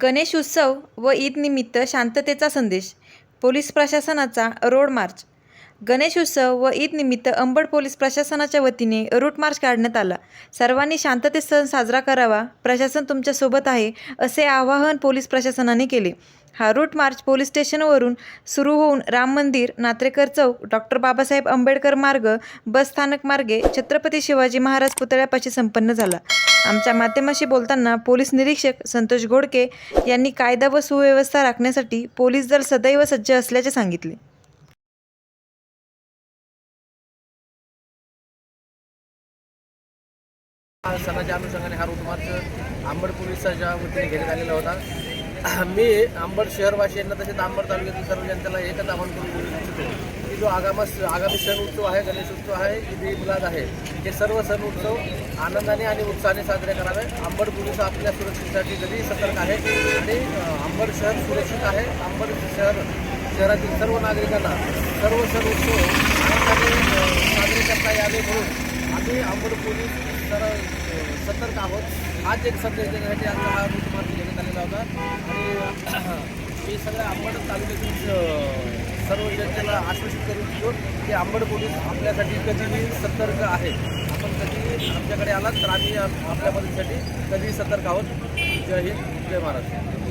गणेश उत्सव व ईदनिमित्त शांततेचा संदेश पोलीस प्रशासनाचा रोड मार्च. गणेश उत्सव व ईदनिमित्त अंबड पोलीस प्रशासनाच्या वतीने रूट मार्च काढण्यात आला. सर्वांनी शांततेत सण साजरा करावा प्रशासन तुमच्यासोबत आहे असे आवाहन पोलीस प्रशासनाने केले. हा रूट मार्च पोलीस स्टेशनवरून सुरू होऊन राम मंदिर नात्रेकर चौक डॉक्टर बाबासाहेब आंबेडकर मार्ग बस स्थानक मार्गे छत्रपती शिवाजी महाराज पुतळ्यापाशी संपन्न झाला. आमच्या माध्यमाशी बोलताना पोलीस निरीक्षक संतोष घोडके यांनी कायदा व सुव्यवस्था राखण्यासाठी पोलीस दल सदैव सज्ज असल्याचे सांगितले. हा सणाच्या अनुषंगाने हा रूट मार्च आंबड पोलिसाच्या वतीने घेण्यात आलेला होता. मी अंबड शहरवासियांना तसेच अंबड तालुक्यातील सर्व जनतेला एकच आवाहन करून बोलू इच्छितो की जो आगामा आगामी सण उत्सव आहे गणेश उत्सव आहे ईद ए मिलाद आहे हे सर्व सण उत्सव आनंदाने आणि उत्साहाने साजरे करावे. अंबड पोलीस आपल्या सुरक्षेसाठी कधीही सतर्क आहे आणि अंबड शहर सुरक्षित आहे. अंबड शहर शहरातील सर्व नागरिकांना सर्व सण उत्सव आनंदाने साजरे करता यावे म्हणून आम्ही अंबड पोलीस सतर्क आहोत. हाच एक संदेश देण्यासाठी आमचा हा रूट मार्च घेण्यात आलेला होता आणि मी सगळ्या आंबड तालुक्यातील सर्व जनतेला आश्वासित करू इच्छितो की आंबड पोलीस आपल्यासाठी कधीही सतर्क आहे आपण कधी आमच्याकडे आलात तर आम्ही आपल्या मदतीसाठी कधीही सतर्क आहोत. जय हिंद जय महाराष्ट्र.